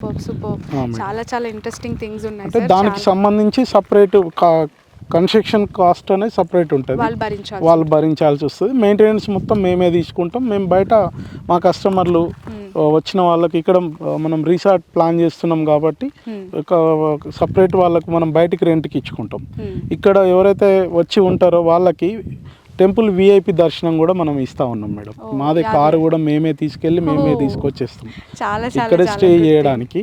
Super super ఆ, madam. చాలా చాలా ఇంట్రెస్టింగ్ థింగ్స్ ఉన్నాయి అంటే దానికి సంబంధించి సపరేట్ కన్స్ట్రక్షన్ కాస్ట్ అనేది సపరేట్ ఉంటుంది. వాళ్ళు భరించాలి వాళ్ళు భరించాల్సి వస్తుంది. మెయింటెనెన్స్ మొత్తం మేమే తీసుకుంటాం. మేము బయట మా కస్టమర్లు ఆ, వచ్చిన వాళ్ళకి ఇక్కడ మనం రిసార్ట్ ప్లాన్ చేస్తున్నాం కాబట్టి Hmm. ఒక సపరేట్ వాళ్ళకు మనం బయటికి రెంట్కి ఇచ్చుకుంటాం. Hmm. ఇక్కడ ఎవరైతే వచ్చి ఉంటారో వాళ్ళకి టెంపుల్ విఐపి దర్శనం కూడా మనం ఇస్తా ఉన్నాం మేడం. మాదే. కారు కూడా మేమే తీసుకెళ్ళి మేమే. తీసుకొచ్చేస్తాం. చాలా చాలా ఇక్కడే స్టే. చేయడానికి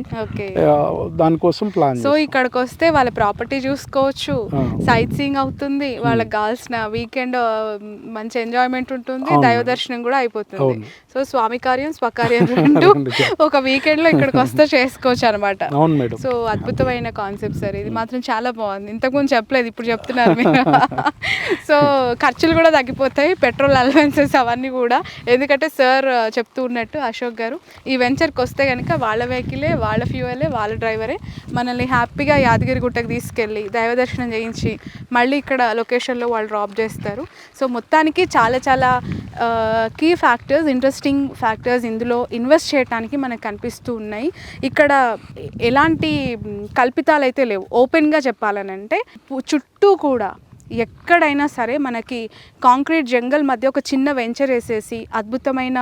దానికోసం ప్లాన్ సో ఇక్కడికి వస్తే వాళ్ళ ప్రాపర్టీ చూసుకోవచ్చు. సైట్ సీయింగ్ అవుతుంది. వాళ్ళకి కావాల్సిన వీకెండ్ మంచి ఎంజాయ్మెంట్ ఉంటుంది. దైవ దర్శనం కూడా అయిపోతుంది. సో స్వామి కార్యం స్వకార్యం రెండు ఒక వీకెండ్లో ఇక్కడికి వస్తే చేసుకోవచ్చు అనమాట సో అద్భుతమైన కాన్సెప్ట్ సార్. ఇది మాత్రం చాలా బాగుంది. ఇంతకుముందు చెప్పలేదు ఇప్పుడు చెప్తున్నారు మీరు. సో ఖర్చులు కూడా తగ్గిపోతాయి పెట్రోల్ అలవెన్సెస్ అవన్నీ కూడా. ఎందుకంటే సార్ చెప్తూ ఉన్నట్టు అశోక్ గారు ఈ వెంచర్కి వస్తే కనుక వాళ్ళ వెహికలే వాళ్ళ ఫ్యూయలే వాళ్ళ డ్రైవరే మనల్ని హ్యాపీగా యాదగిరి గుట్టకి తీసుకెళ్ళి దైవ దర్శనం చేయించి మళ్ళీ ఇక్కడ లొకేషన్లో వాళ్ళు డ్రాప్ చేస్తారు. సో మొత్తానికి చాలా చాలా కీ ఫ్యాక్టర్స్ ఇంట్రెస్టింగ్ ఫ్యాక్టర్స్ ఇందులో ఇన్వెస్ట్ చేయడానికి మనకు కనిపిస్తూ ఉన్నాయి. ఇక్కడ ఎలాంటి కల్పితాలు అయితే లేవు ఓపెన్గా చెప్పాలనంటే చుట్టూ కూడా ఎక్కడైనా సరే మనకి కాంక్రీట్ జంగల్ మధ్య ఒక చిన్న వెంచర్ వేసేసి అద్భుతమైన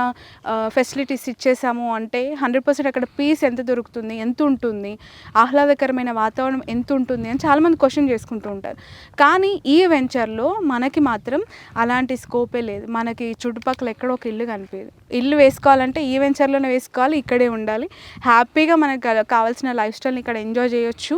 ఫెసిలిటీస్ ఇచ్చేసాము అంటే హండ్రెడ్ పర్సెంట్ అక్కడ పీస్ ఎంత దొరుకుతుంది ఎంత ఉంటుంది ఆహ్లాదకరమైన వాతావరణం ఎంత ఉంటుంది అని చాలామంది క్వశ్చన్ చేసుకుంటూ ఉంటారు. కానీ ఈ వెంచర్లో మనకి మాత్రం అలాంటి స్కోపే లేదు. మనకి చుట్టుపక్కల ఎక్కడో ఒక ఇల్లు కనిపించదు ఇల్లు వేసుకోవాలంటే ఈ వెంచర్లోనే వేసుకోవాలి ఇక్కడే ఉండాలి. హ్యాపీగా మనకు కావాల్సిన లైఫ్ స్టైల్ని ఇక్కడ ఎంజాయ్ చేయొచ్చు.